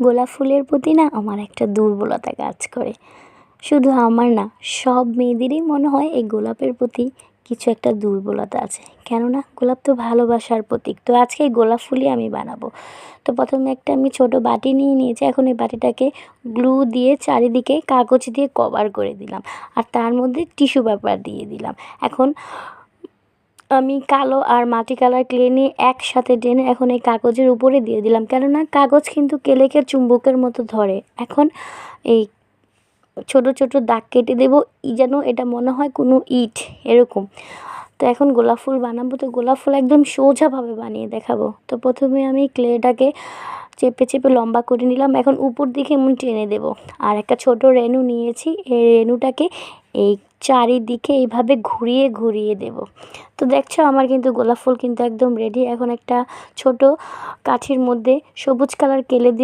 গোলাপ ফুলের প্রতি না আমার একটা দুর্বলতা কাজ করে। শুধু আমার না, সব মেয়েদেরই মনে হয় এই গোলাপের প্রতি কিছু একটা দুর্বলতা আছে। কেননা, গোলাপ তো ভালোবাসার প্রতীক। তো আজকে গোলাপ ফুলই আমি বানাবো। তো প্রথমে একটা আমি ছোটো বাটি নিয়ে নিয়েছি। এখন এই বাটিটাকে গ্লু দিয়ে চারিদিকে কাগজ দিয়ে কভার করে দিলাম। আর তার মধ্যে টিস্যু পেপার দিয়ে দিলাম। এখন আমি কালো আর মাটি কালার ক্লে নিয়ে একসাথে টেনে এখন এই কাগজের উপরে দিয়ে দিলাম। কেননা কাগজ কিন্তু কেলেকে চুম্বকের মতো ধরে। এখন এই ছোট ছোট দাগ কেটে দেবো যেন এটা মনে হয় কোনো ইট, এরকম। তো এখন গোলাপ ফুল বানাবো। তো গোলাপ ফুল একদম সোজাভাবে বানিয়ে দেখাবো। তো প্রথমে আমি ক্লেটাকে চেপে চেপে লম্বা করে নিলাম। এখন উপর দিকে এমন টেনে দেবো। আর একটা ছোট রেনু নিয়েছি। এই রেনুটাকে এই চারিদিকে এইভাবে ঘুরিয়ে ঘুরিয়ে দেব। তো দেখছ, আমার কিন্তু গোলাপ ফুল কিন্তু একদম রেডি এখন একটা ছোট কাঠির মধ্যে সবুজ কালার কেলে দিয়ে